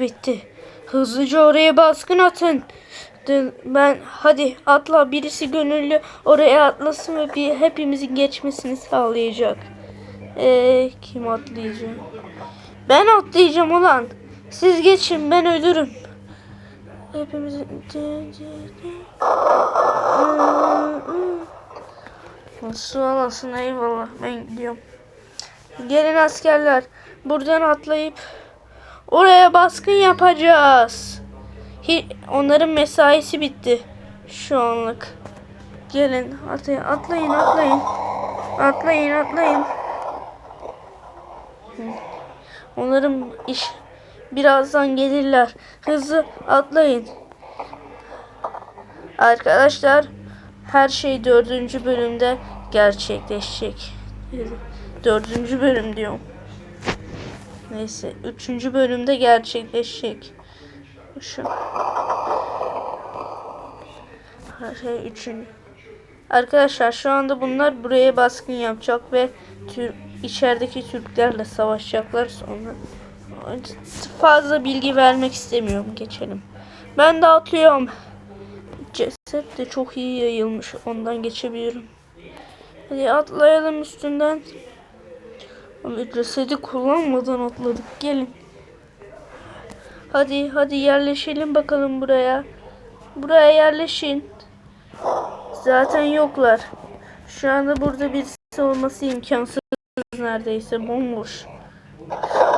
bitti. Hızlıca oraya baskın atın. Ben hadi atla birisi gönüllü oraya atlasın ve bir hepimizin geçmesini sağlayacak. Ee, kim atlayacak? Ben atlayacağım ulan. Siz geçin ben ölürüm. Hepimizin Nasıl olasın eyvallah ben gidiyorum. Gelin askerler buradan atlayıp oraya baskın yapacağız. Onların mesaisi bitti şu anlık. Gelin atlayın atlayın atlayın. Atlayın atlayın. Onların iş birazdan gelirler. Hızlı atlayın. Arkadaşlar her şey dördüncü bölümde gerçekleşecek. Dördüncü bölüm diyorum. Neyse üçüncü bölümde gerçekleşecek. Şu. Her şey üçüncü. Arkadaşlar şu anda bunlar buraya baskın yapacak ve tür içerideki Türklerle savaşacaklar sonra. Fazla bilgi vermek istemiyorum. Geçelim. Ben de atlıyorum. Ceset de çok iyi yayılmış. Ondan geçebilirim. Hadi atlayalım üstünden. Ama cesedi kullanmadan atladık. Gelin. Hadi hadi yerleşelim bakalım buraya. Buraya yerleşin. Zaten yoklar. Şu anda burada birisi olması imkansız neredeyse bomboş.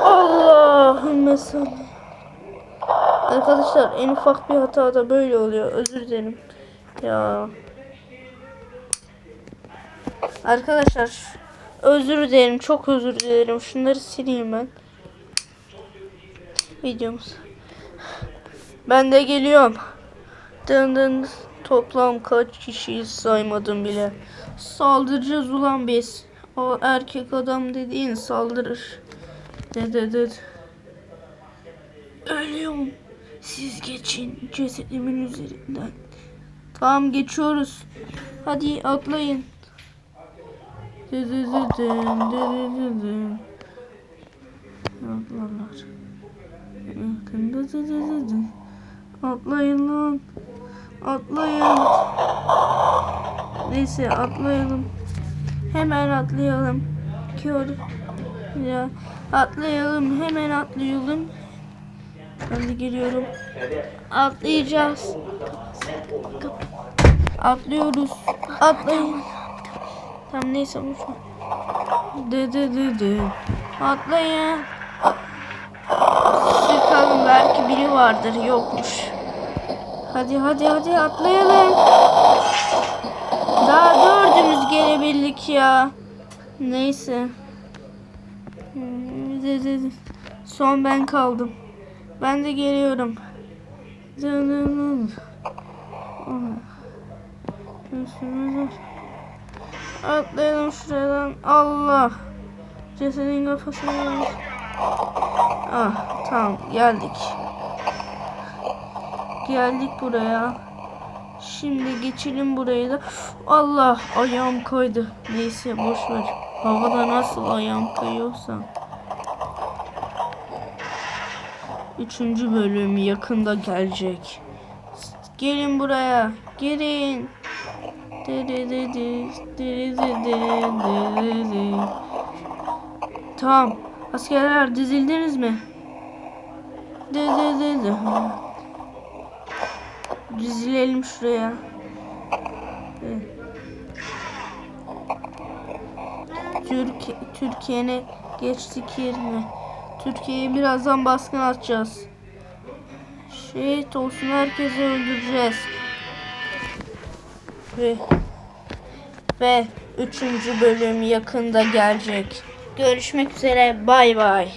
Allahümme salli. Arkadaşlar en ufak bir hata da böyle oluyor. Özür dilerim. Ya. Arkadaşlar özür dilerim. Çok özür dilerim. Şunları sileyim ben. Videomuz. Ben de geliyorum. Dın dın. Toplam kaç kişiyiz saymadım bile. Saldıracağız ulan biz. O erkek adam dediğin saldırır. De de de. Ölüyorum. Siz geçin cesedimin üzerinden. Tamam geçiyoruz. Hadi atlayın. Atlayın lan. Atlayın. Neyse atlayalım. Hemen atlayalım. Kör. Ya atlayalım. Hemen atlayalım. Ben de. Atlayacağız. Atlıyoruz. Atlayın. Tamam neyse boş ver. Dı dı dı dı. Atlayın. Sıkalım belki biri vardır. Yokmuş. Hadi hadi hadi atlayalım. Daha dördümüz gelebildik ya. Neyse. Son ben kaldım. Ben de geliyorum. Dı dı. Atlayalım şuradan. Allah. Cesedin kafasına gelmiş. Ah tamam geldik. Geldik buraya. Şimdi geçelim buraya da. Allah ayağım kaydı. Neyse boş ver. Havada nasıl ayağım kayıyorsa. Üçüncü bölüm yakında gelecek. Gelin buraya. Gelin. Tamam. Askerler dizildiniz mi? Dizilelim şuraya. Türkiye Türkiye'ne geçtik yerine. Türkiye'ye birazdan baskın atacağız. Şehit olsun herkesi öldüreceğiz. Ve ve üçüncü bölüm yakında gelecek. Görüşmek üzere. Bay bay.